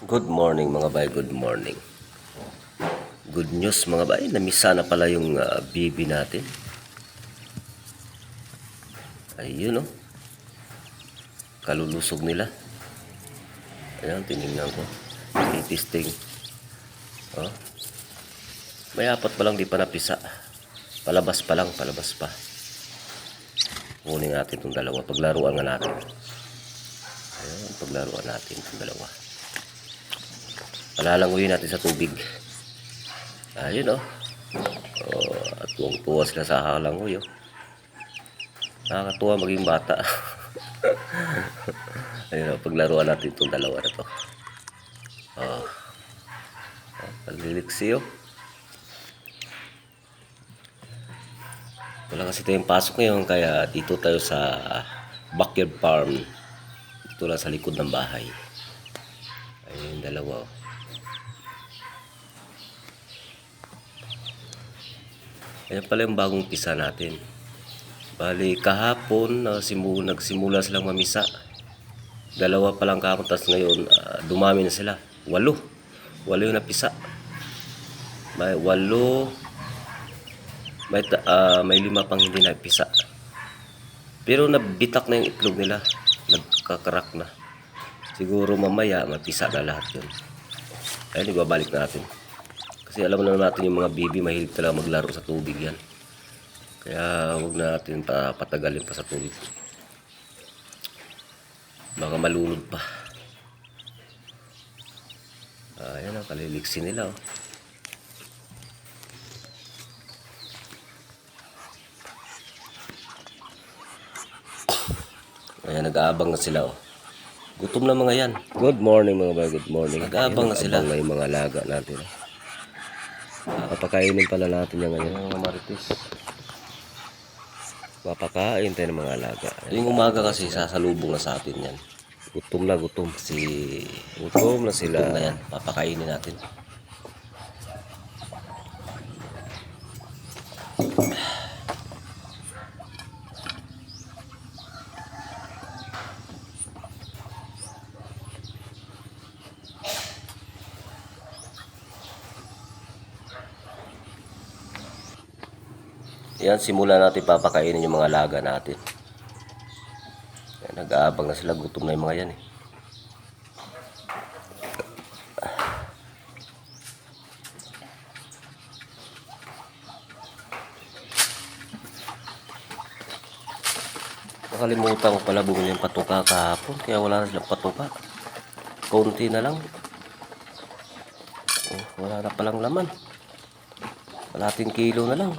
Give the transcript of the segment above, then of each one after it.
Good morning mga bay, good morning. Good news mga bay, namisa na pala yung ah, bibi natin. Ayun oh. Kalulusog nila. Ayan, tinignan ko. Titisting. Oh. May apat pa lang di pa napisa. Palabas pa lang, palabas pa. Kunin natin itong dalawa. Paglaruan nga natin. Ayan, paglaruan natin itong dalawa. Palalanguyin natin sa tubig. Ayun oh. Oh, at tuwang-tuwa sila sa halangoy oh. Nakakatuwa maging bata. Ayun oh, paglaruan natin itong dalawa na to. Oh. Oh, Pagliliksi oh. Wala kasi tayong pasok ngayon kaya dito tayo sa backyard farm. Dito lang sa likod ng bahay. Ayun yung dalawa oh. Ayan pala yung bagong pisa natin. Bali, kahapon, uh, simu, nagsimula silang mamisa. Dalawa pa lang kahapon, tapos ngayon, ah, dumami na sila. Walo. Walo yung napisa. May walo. May, ah, may lima pang hindi napisa. Pero nabitak na yung itlog nila. Nagkakarak na. Siguro mamaya, mapisa na lahat yun. Ayun, ibabalik natin. Kasi alam na natin yung mga bibi mahilig talaga maglaro sa tubig yan. Kaya huwag natin pa patagalin pa sa tubig. Baka malunod pa. Ayan ang kaliliksi nila. Oh. Ayan, nag-aabang na sila. Oh. Gutom na mga yan. Good morning mga bay, good morning. Nag-aabang na sila. Nag-aabang na yung mga laga natin. oh. Papakainin pala natin yan ngayon. Mga marites. Papakain tayo ng mga alaga. Yung umaga kasi sasalubong na sa atin yan. Gutom na gutom. Si gutom na sila. Gutom na yan. Papakainin natin. Yan, simula natin papakainin yung mga alaga natin. Nag-aabang na sila. Gutom na yung mga yan eh. Nakalimutan ko pala bumili ng patuka kahapon. Kaya wala na silang patuka. Konti na lang. Oh, wala na palang laman. Kalating kilo na lang.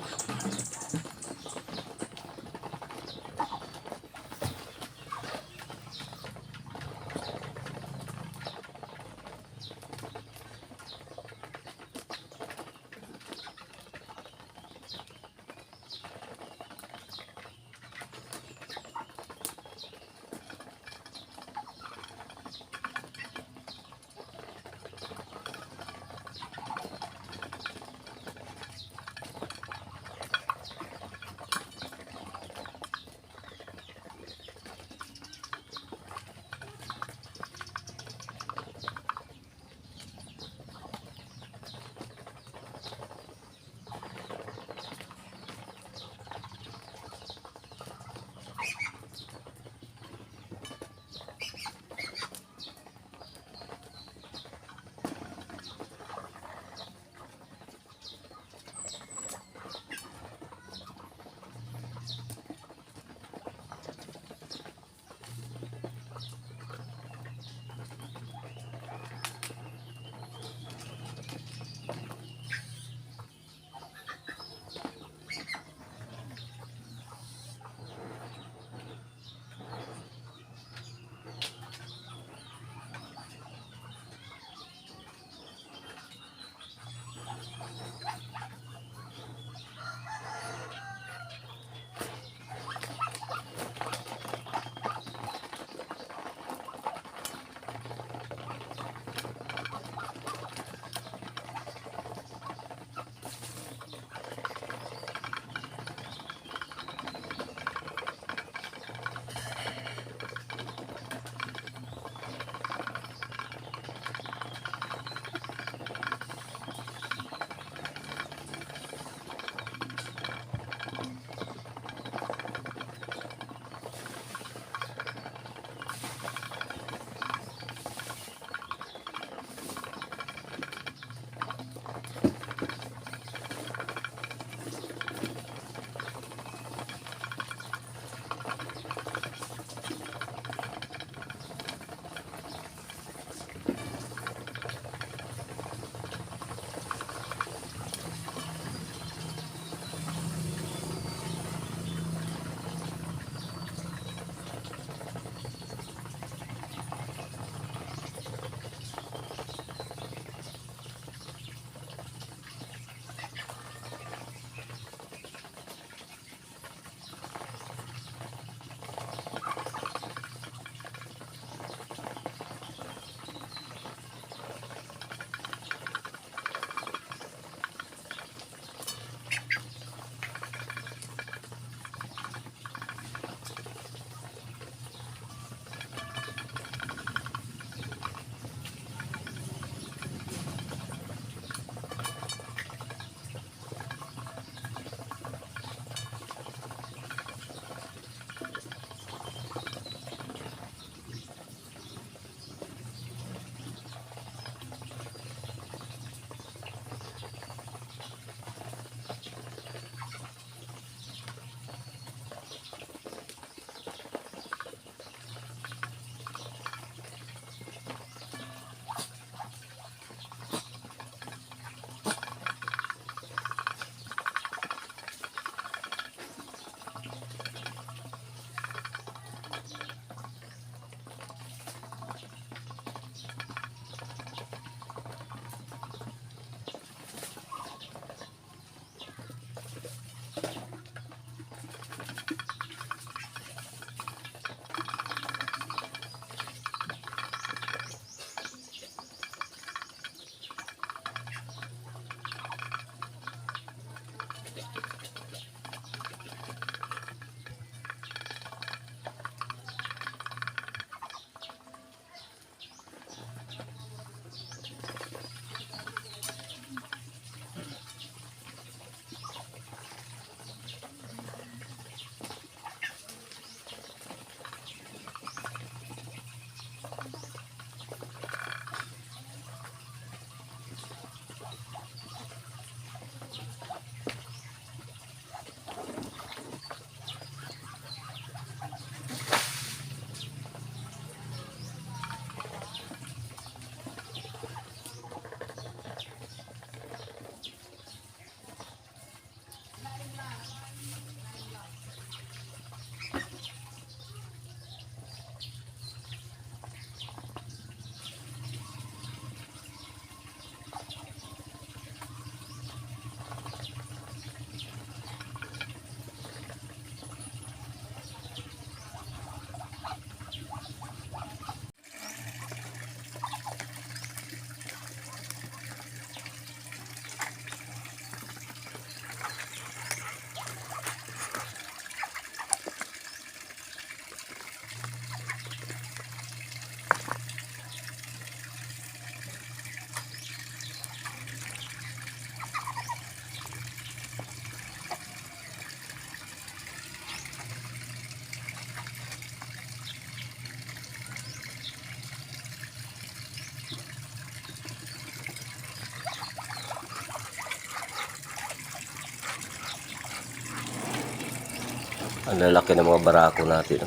Lalaki ng mga barako natin.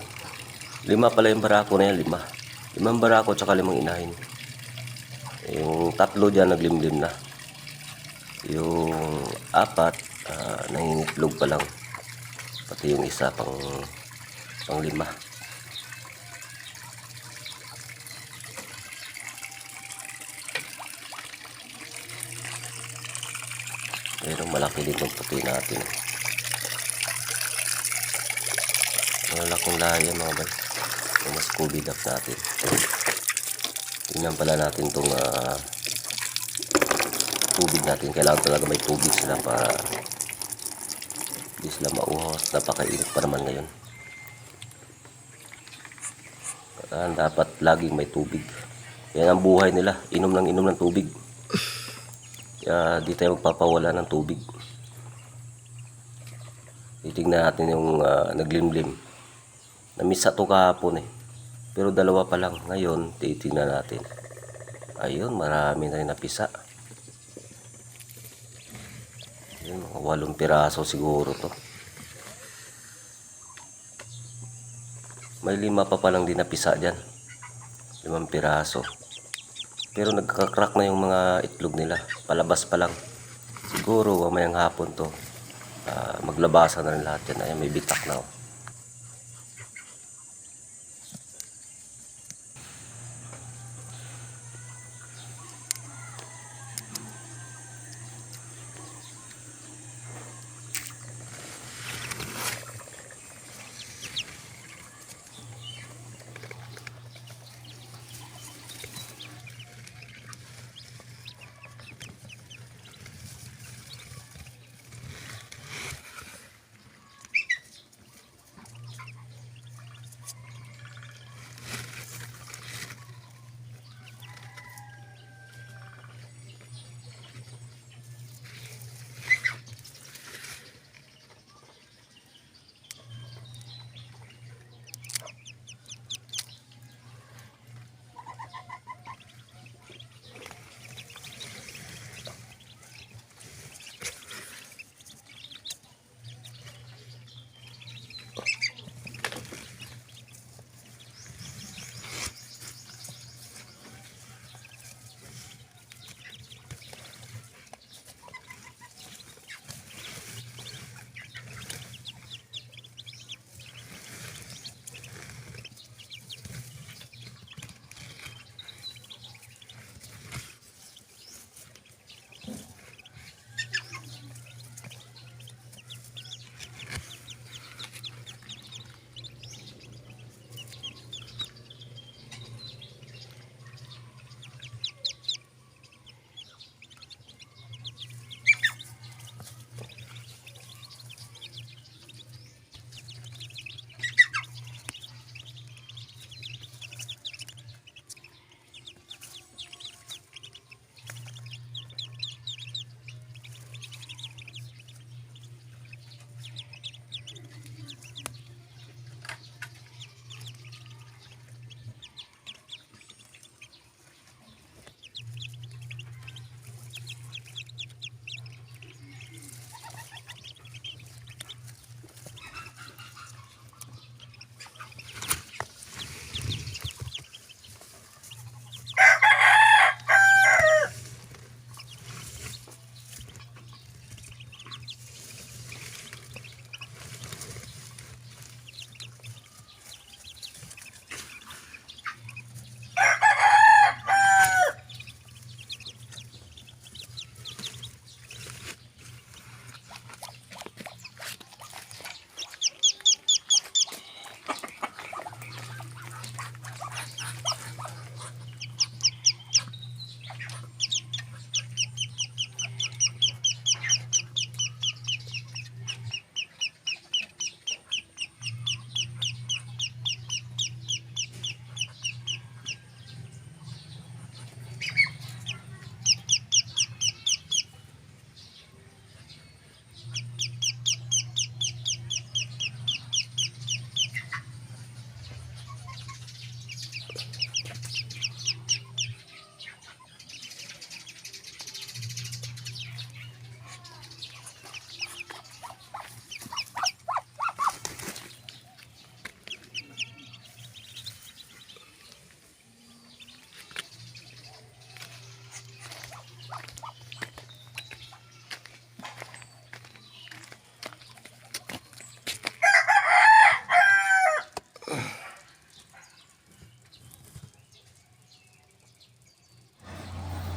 Lima pala yung barako na yan, lima. Limang barako tsaka limang inahin. Yung tatlo dyan naglimlim na. Yung apat, uh, nangingitlog pa lang. Pati yung isa pang, pang lima. Pero malaki din yung puti natin. Malaking lahi yan mga. Yung mas Scooby duck natin. Tingnan pala natin itong ah, tubig natin. Kailangan talaga may tubig sila para hindi sila mauhos. Napakainit pa naman ngayon. Kaya dapat laging may tubig. Yan ang buhay nila. Inom ng inom ng tubig. Kaya di tayo magpapawala ng tubig. Titignan natin yung ah, naglimlim. Namisa to kahapon eh. Pero dalawa pa lang. Ngayon, titignan natin. Ayun, marami na rin napisa. Ayun, mga walong piraso siguro to. May lima pa palang din napisa dyan. Limang piraso. Pero nagkakrak na yung mga itlog nila. Palabas pa lang. Siguro mamayang hapon to. ah, maglabasan na rin lahat yan. Ayan, may bitak na. Oh.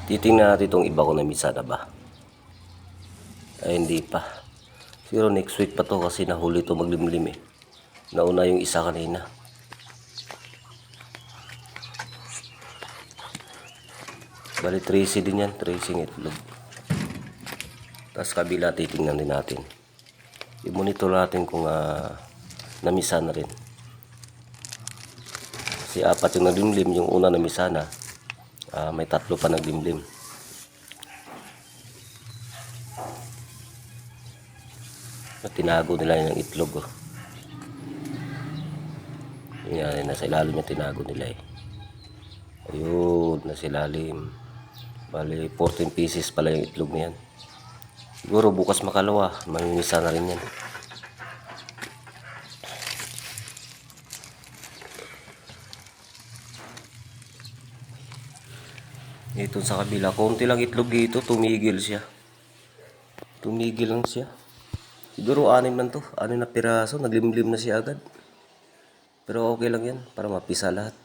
Titingnan natin itong iba ko na misa na ba. Ay, hindi pa. Siguro next week pa to kasi nahuli to maglimlim eh. Nauna yung isa kanina. Bali, Tracy din yan. Tracy ng itlog. Tapos kabila, titingnan din natin. I-monitor natin kung ah, namisa na rin. Kasi apat yung naglimlim, yung una namisa na. Ah, may tatlo pa naglimlim. At tinago nila yung itlog. Oh. Yan, nasa ilalim yung tinago nila eh. Ayun, nasa ilalim. Bali, 14 pieces pala yung itlog na yan. Siguro bukas makalawa, mamimisa na rin yan. Ito sa kabila, konti lang itlog dito, tumigil siya. Tumigil lang siya. Siguro anim lang to, anim na piraso, naglimlim na siya agad. Pero okay lang yan, para mapisa lahat.